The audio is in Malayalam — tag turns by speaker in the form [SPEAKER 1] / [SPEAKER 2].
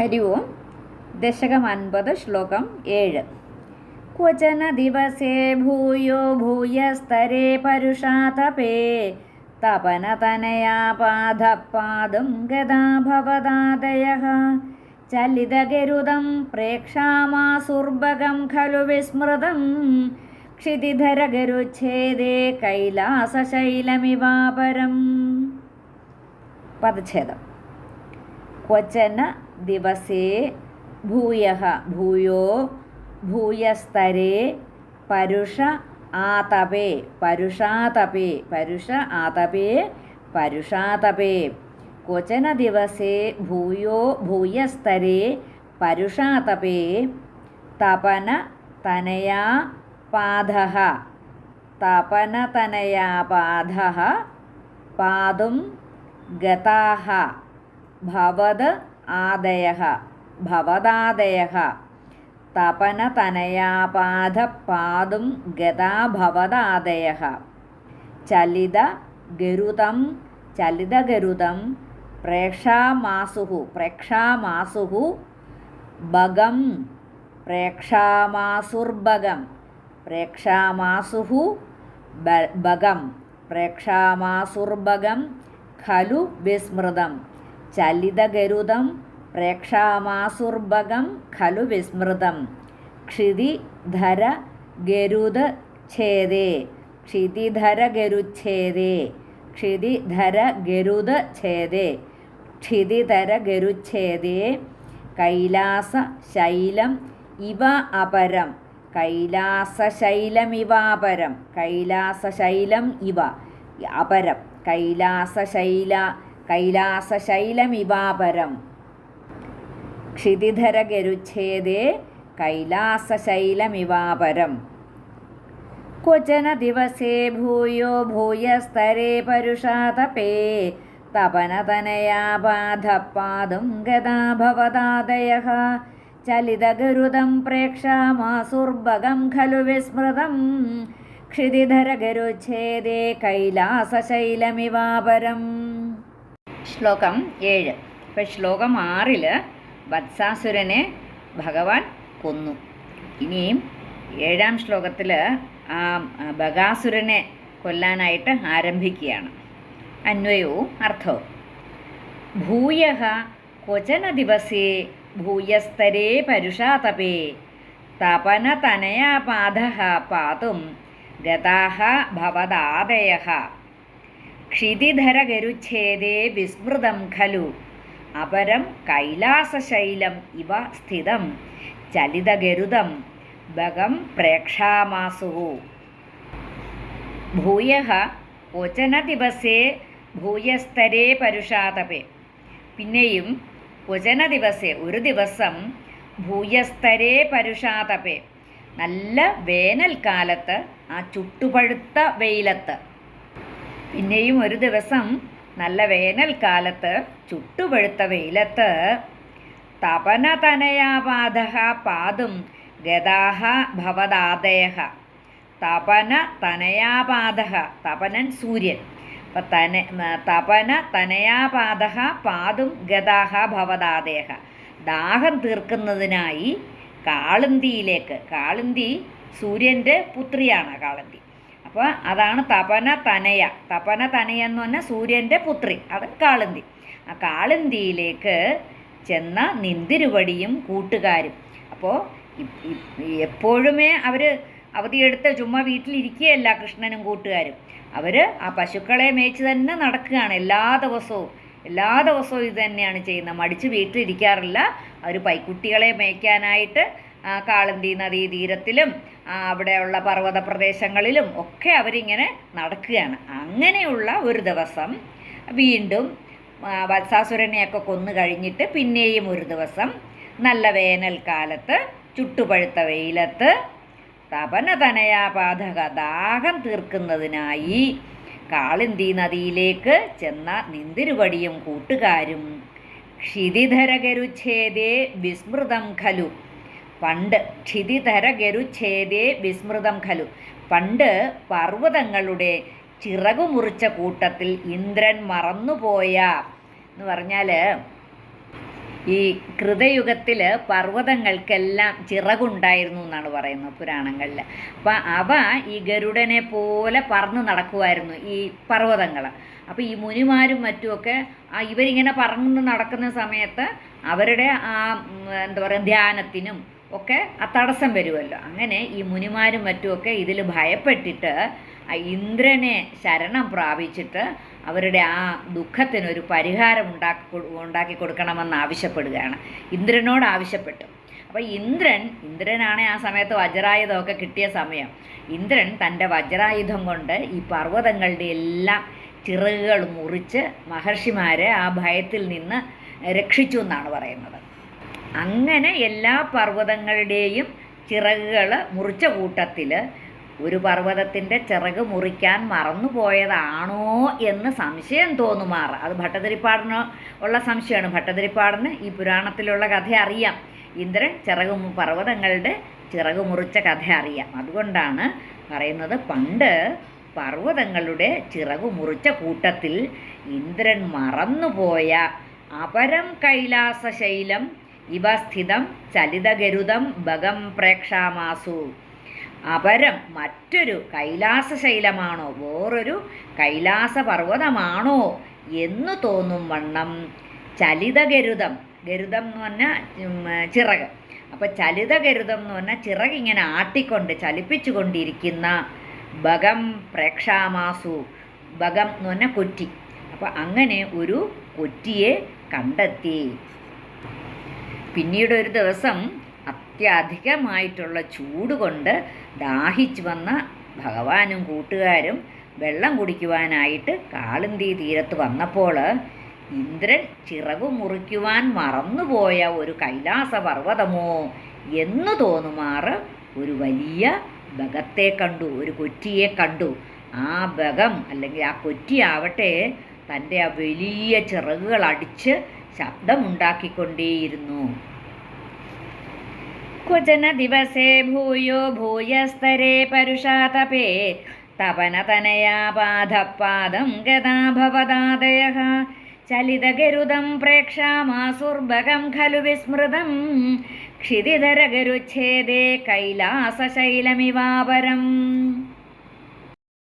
[SPEAKER 1] ഹരി ഓം ദശകം അൻപത് ശ്ലോകം ഏഴ്. ക്വചന ദിവസേ ഭൂയോ ഭൂയസ്തരേ പരുഷാതപേ തപനതനയാപാധപാദം ഗതാ ഗതാഭവദാദയ ചലിതഗരുദം പ്രേക്ഷാമാസുർഭകം ഖലു വിസ്മൃതം ക്ഷിതിധരഗരുച്ഛേദേ കൈലാസശൈലമിവാപരം. പദച്ഛേദം. ക്വചന ദിവസേ ഭൂയ ഭൂയോ ഭൂയസ്തരേ പരുഷ ആതപേ പരുഷാതപേ പരുഷ ആതപേ പരുഷാതപേ. ദിവസേ ഭൂയോ ഭൂയസ്തരേ പരുഷാതപേ. തപന തനയാ പാദ തപന തനയാ പാദ പാതും ഗതാഹ ഭവത് ആദയഃ ഭവദാദയഃ തപനതനയാപാദപാദും ഗതാ ഭവദാദയഃ ചലിത ഗരുതം ചലിതഗരുതം പ്രേക്ഷാമാസുഹു പ്രേക്ഷാമാസുഹു ഭഗം പ്രേക്ഷാമാസുർഭഗം പ്രേക്ഷാമാസുഹു ഭഗം പ്രേക്ഷാമാസുർഭഗം ഖലു വിസ്മൃതം. ചലിതഗരുദം പ്രേക്ഷാമാസുർഭകം ഖലു വിസ്മൃതം. ക്ഷിതിധര ഗരുത ഛേദേ ക്ഷിതിധര ഗരുച്ഛേദേ ക്ഷിതിധര ഗരുത ഛേദേ ക്ഷിതിധര ഗരുച്ഛേദേ കൈലാസ ശൈലം ഇവ അപരം കൈലാസശൈലമിവാപരം കൈലാസശൈലം ഇവ അപരം കൈലാസശൈല കൈലാസശൈലമിവാപരം ക്ഷിതിധരഗരുച്ഛേദേ കൈലാസശൈലമിവാപരം ക്വചന ദിവസേ ഭൂയോ ഭൂയസ്തരേ പരുഷാതപേ തപനതനയാപാധപാദം ഗതാ ഭവദാദയഃ ചലിതഗരുദം പ്രേക്ഷാമാസുർഭകം ഖലു വിസ്മൃതം. ക്ഷിതിധരഗരുച്ഛേദേ കൈലാസശൈലമിവാപരം ശ്ലോകം ഏഴ്. ഇപ്പം ശ്ലോകം ആറിൽ വത്സാസുരനെ ഭഗവാൻ കൊന്നു. ഇനിയും ഏഴാം ശ്ലോകത്തിൽ ആ ബകാസുരനെ കൊല്ലാനായിട്ട് ആരംഭിക്കുകയാണ്. അന്വയവും അർത്ഥവും ഭൂയ ക്വചന ദിവസേ ഭൂയസ്തരേ പരുഷാതപേ തപനതനയാപാദ പാതും ഗതാഹ ഭവദാദയ ക്ഷിതിധരഗരുച്ഛേദേ വിസ്മൃതം ഖലു. അപരം കൈലാസശൈലം ഇവ സ്ഥിതം. ചലിതഗരുതം ഭഗം പ്രേക്ഷാമാസു. ഭൂയ ക്വചന ദിവസേ ഭൂയസ്തരേ പരുഷാതപേ. പിന്നെയും ക്വചന ദിവസേ ഒരു ദിവസം ഭൂയസ്തരേ പരുഷാതപേ. നല്ല വേനൽക്കാലത്ത് ആ ചുട്ടുപഴുത്ത വെയിലത്ത്. പിന്നെയും ഒരു ദിവസം നല്ല വേനൽക്കാലത്ത് ചുട്ടുപഴുത്ത വെയിലത്ത് തപനതനയാപാദ പാതും ഗതാഹ ഭവദാദയ തപന തനയാപാദ തപനൻ സൂര്യൻ. അപ്പം തന തപന തനയാപാദ പാതും ഗതാഹ ഭവദാദയ ദാഹം തീർക്കുന്നതിനായി കാളന്തിയിലേക്ക് കാളന്തി സൂര്യന്റെ പുത്രിയാണ് കാളന്തി. അപ്പോൾ അതാണ് തപന തനയ. തപന തനയ എന്ന് പറഞ്ഞാൽ സൂര്യന്റെ പുത്രി അത് കാളന്തി. ആ കാളന്തിയിലേക്ക് ചെന്ന നിന്തിരുവടിയും കൂട്ടുകാരും. അപ്പോൾ എപ്പോഴുമേ അവർ അവധിയെടുത്ത് ചുമ്മാ വീട്ടിലിരിക്കുകയല്ല കൃഷ്ണനും കൂട്ടുകാരും. അവർ ആ പശുക്കളെ മേച്ച് തന്നെ നടക്കുകയാണ് എല്ലാ ദിവസവും. എല്ലാ ദിവസവും ഇത് തന്നെയാണ് ചെയ്യുന്നത്. മടിച്ച് വീട്ടിലിരിക്കാറില്ല. അവർ പൈക്കുട്ടികളെ മേയ്ക്കാനായിട്ട് കാളന്തി നദീ തീരത്തിലും അവിടെയുള്ള പർവത പ്രദേശങ്ങളിലും ഒക്കെ അവരിങ്ങനെ നടക്കുകയാണ്. അങ്ങനെയുള്ള ഒരു ദിവസം വീണ്ടും വത്സാസുരനെയൊക്കെ കൊന്നു കഴിഞ്ഞിട്ട് പിന്നെയും ഒരു ദിവസം നല്ല വേനൽക്കാലത്ത് ചുട്ടുപഴുത്ത വെയിലത്ത് തപനതനയാപാതക ദാഹം തീർക്കുന്നതിനായി കാളിന്തി നദിയിലേക്ക് ചെന്ന നിന്തിരുവടിയും കൂട്ടുകാരും ക്ഷിതിധരകരുച്ഛേദേ വിസ്മൃതം ഖലു. പണ്ട് ക്ഷിതിധരകരുച്ഛേദേ വിസ്മൃതം ഖലു. പണ്ട് പർവതങ്ങളുടെ ചിറകുമുറിച്ച കൂട്ടത്തിൽ ഇന്ദ്രൻ മറന്നുപോയ എന്ന് പറഞ്ഞാൽ ഈ കൃതയുഗത്തിൽ പർവതങ്ങൾക്കെല്ലാം ചിറകുണ്ടായിരുന്നു എന്നാണ് പറയുന്നത് പുരാണങ്ങളിൽ അപ്പം അവ ഈ ഗരുഡനെ പോലെ പറന്ന് നടക്കുമായിരുന്നു ഈ പർവതങ്ങൾ അപ്പോൾ ഈ മുനിമാരും മറ്റുമൊക്കെ ആ ഇവരിങ്ങനെ പറന്ന് നടക്കുന്ന സമയത്ത് അവരുടെ ആ എന്താ പറയുക ധ്യാനത്തിനും ഒക്കെ ആ തടസ്സം വരുമല്ലോ. അങ്ങനെ ഈ മുനിമാരും മറ്റുമൊക്കെ ഇതിൽ ഭയപ്പെട്ടിട്ട് ആ ഇന്ദ്രനെ ശരണം പ്രാപിച്ചിട്ട് അവരുടെ ആ ദുഃഖത്തിനൊരു പരിഹാരം ഉണ്ടാക്കി ഉണ്ടാക്കി കൊടുക്കണമെന്ന് ആവശ്യപ്പെടുകയാണ്. ഇന്ദ്രനോട് ആവശ്യപ്പെട്ടു. അപ്പോൾ ഇന്ദ്രൻ ഇന്ദ്രനാണ് ആ സമയത്ത് വജ്രായുധമൊക്കെ കിട്ടിയ സമയം. ഇന്ദ്രൻ തന്റെ വജ്രായുധം കൊണ്ട് ഈ പർവതങ്ങളുടെ എല്ലാം ചിറകുകൾ മുറിച്ച് മഹർഷിമാരെ ആ ഭയത്തിൽ നിന്ന് രക്ഷിച്ചു എന്നാണ് പറയുന്നത്. അങ്ങനെ എല്ലാ പർവതങ്ങളുടെയും ചിറകുകൾ മുറിച്ച കൂട്ടത്തിൽ ഒരു പർവതത്തിന്റെ ചിറക് മുറിക്കാൻ മറന്നുപോയതാണോ എന്ന് സംശയം തോന്നുമാറ്. അത് ഭട്ടതിരിപ്പാടിന് ഉള്ള സംശയമാണ്. ഭട്ടതിരിപ്പാടിന് ഈ പുരാണത്തിലുള്ള കഥ അറിയാം. ഇന്ദ്രൻ ചിറക് പർവതങ്ങളുടെ ചിറക് മുറിച്ച കഥ അറിയാം. അതുകൊണ്ടാണ് പറയുന്നത് പണ്ട് പർവതങ്ങളുടെ ചിറകു മുറിച്ച കൂട്ടത്തിൽ ഇന്ദ്രൻ മറന്നുപോയ അപരം കൈലാസശൈലം ഇവ സ്ഥിതം ചലിതഗരുതം ഭഗം പ്രേക്ഷാമാസു. അപരം മറ്റൊരു കൈലാസശൈലമാണോ? വേറൊരു കൈലാസ പർവതമാണോ എന്ന് തോന്നും വണ്ണം. ചലിതഗരുതം. ഗരുതം എന്ന് പറഞ്ഞാൽ ചിറക്. അപ്പോൾ ചലിതഗരുതം എന്ന് പറഞ്ഞാൽ ചിറക് ഇങ്ങനെ ആട്ടിക്കൊണ്ട് ചലിപ്പിച്ചു കൊണ്ടിരിക്കുന്ന ഭഗം പ്രേക്ഷാമാസു. ഭഗം എന്ന് പറഞ്ഞാൽ കൊറ്റി. അപ്പോൾ അങ്ങനെ ഒരു കൊറ്റിയെ കണ്ടെത്തി. പിന്നീട് ഒരു ദിവസം അത്യധികമായിട്ടുള്ള ചൂട് കൊണ്ട് ദാഹിച്ചു വന്ന ഭഗവാനും കൂട്ടുകാരും വെള്ളം കുടിക്കുവാനായിട്ട് കാളിന്തി തീരത്ത് വന്നപ്പോൾ ഇന്ദ്രൻ ചിറകു മുറിക്കുവാൻ മറന്നുപോയ ഒരു കൈലാസ പർവതമോ എന്ന് തോന്നുമാറ് ഒരു വലിയ ബഗത്തെ കണ്ടു ഒരു കൊറ്റിയെ കണ്ടു. ആ ബഗം അല്ലെങ്കിൽ ആ കൊറ്റിയാവട്ടെ തന്റെ ആ വലിയ ചിറകുകൾ അടിച്ച് ശബ്ദമുണ്ടാക്കിക്കൊണ്ടേയിരുന്നു. ക്വചന ദിവസേ ഭൂയോ ഭൂയസ്തരേ പരുഷാതപേ തപനതനയാ പാദപാദം ഗതാ ഭവദാദയ ചലിതഗരുദം പ്രേക്ഷാമാസുർഭകം ഖലു വിസ്മൃതം ക്ഷിതിധരഗരുച്ഛേദേ കൈലാസശൈലമിവാപരം.